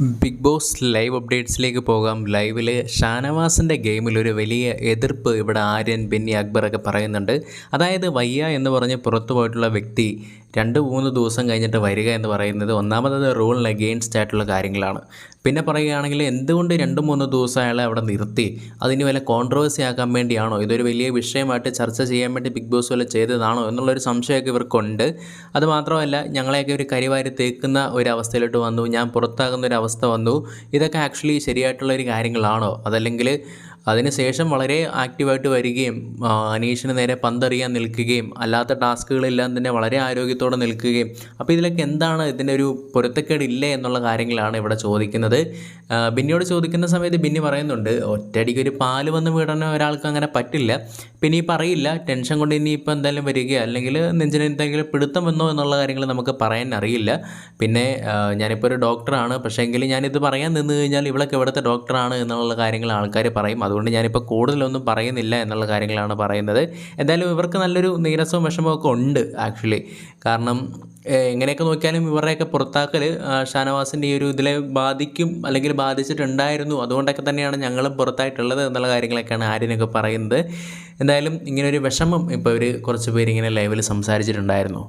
Big boss live അപ്ഡേറ്റ്സിലേക്ക് പോകാം. ലൈവിൽ ഷാനവാസിന്റെ ഗെയിമിൽ ഒരു വലിയ എതിർപ്പ് ഇവിടെ ആര്യൻ ബെന്നി അക്ബറൊക്കെ പറയുന്നുണ്ട്. അതായത് വയ്യ എന്ന് പറഞ്ഞ് പുറത്തു പോയിട്ടുള്ള വ്യക്തി രണ്ട് മൂന്ന് ദിവസം കഴിഞ്ഞിട്ട് വരിക എന്ന് പറയുന്നത് ഒന്നാമത് റൂളിന് അഗെയിൻസ്റ്റ് ആയിട്ടുള്ള കാര്യങ്ങളാണ്. പിന്നെ പറയുകയാണെങ്കിൽ എന്തുകൊണ്ട് രണ്ട് മൂന്ന് ദിവസം അയാളെ അവിടെ നിർത്തി? അതിന് വല്ല കോൺട്രവേഴ്സി ആക്കാൻ വേണ്ടിയാണോ? ഇതൊരു വലിയ വിഷയമായിട്ട് ചർച്ച ചെയ്യാൻ വേണ്ടി ബിഗ് ബോസ് വല്ല ചെയ്തതാണോ എന്നുള്ളൊരു സംശയമൊക്കെ ഇവർക്കുണ്ട്. അതുമാത്രമല്ല ഞങ്ങളെയൊക്കെ ഒരു കരിവാരി തേക്കുന്ന ഒരു അവസ്ഥയിലോട്ട് വന്നു. ഞാൻ പുറത്താകുന്ന ഒരു അവസ്ഥ വന്നു. ഇതൊക്കെ ആക്ച്വലി ശരിയായിട്ടുള്ള ഒരു കാര്യങ്ങളാണോ? അതല്ലെങ്കിൽ അതിനുശേഷം വളരെ ആക്റ്റീവായിട്ട് വരികയും അനീഷിന് നേരെ പന്തറിയാൻ നിൽക്കുകയും അല്ലാത്ത ടാസ്കുകളെല്ലാം തന്നെ വളരെ ആരോഗ്യത്തോടെ നിൽക്കുകയും അപ്പോൾ ഇതിലൊക്കെ എന്താണ് ഇതിന്റെ ഒരു പൊരുത്തക്കേടില്ലേ എന്നുള്ള കാര്യങ്ങളാണ് ഇവിടെ ചോദിക്കുന്നത്. ബിന്നിയോട് ചോദിക്കുന്ന സമയത്ത് ബിന്നി പറയുന്നുണ്ട് ഒറ്റയടിക്ക് ഒരു പാൽ വന്ന് വീടാൻ ഒരാൾക്ക് അങ്ങനെ പറ്റില്ല. പിന്നെ ഈ പറയില്ല ടെൻഷൻ കൊണ്ട് ഇനി ഇപ്പോൾ എന്തായാലും വരിക അല്ലെങ്കിൽ നെഞ്ചിന് എന്തെങ്കിലും പിടുത്തം വന്നോ എന്നുള്ള കാര്യങ്ങൾ നമുക്ക് പറയാൻ അറിയില്ല. പിന്നെ ഞാനിപ്പോൾ ഒരു ഡോക്ടറാണ് പക്ഷേ എങ്കിൽ ഞാനിത് പറയാൻ നിന്ന് കഴിഞ്ഞാൽ ഇവളൊക്കെ ഇവിടുത്തെ ഡോക്ടറാണ് എന്നുള്ള കാര്യങ്ങൾ ആൾക്കാർ പറയും. അതുകൊണ്ട് ഞാനിപ്പോൾ കൂടുതലൊന്നും പറയുന്നില്ല എന്നുള്ള കാര്യങ്ങളാണ് പറയുന്നത്. എന്തായാലും ഇവർക്ക് നല്ലൊരു നീരസവും വിഷമവും ഒക്കെ ഉണ്ട് ആക്ച്വലി. കാരണം എങ്ങനെയൊക്കെ നോക്കിയാലും ഇവരുടെയൊക്കെ പുറത്താക്കൽ ഷാനവാസിന്റെ ഈ ഒരു ഇതിലെ ബാധിക്കും അല്ലെങ്കിൽ ബാധിച്ചിട്ടുണ്ടായിരുന്നു. അതുകൊണ്ടൊക്കെ തന്നെയാണ് ഞങ്ങളും പുറത്തായിട്ടുള്ളത് എന്നുള്ള കാര്യങ്ങളൊക്കെയാണ് ആര്യനൊക്കെ പറയുന്നത്. എന്തായാലും ഇങ്ങനൊരു വിഷമം ഇപ്പോൾ ഇവർ കുറച്ച് പേര് ഇങ്ങനെ ലൈവിൽ സംസാരിച്ചിട്ടുണ്ടായിരുന്നു.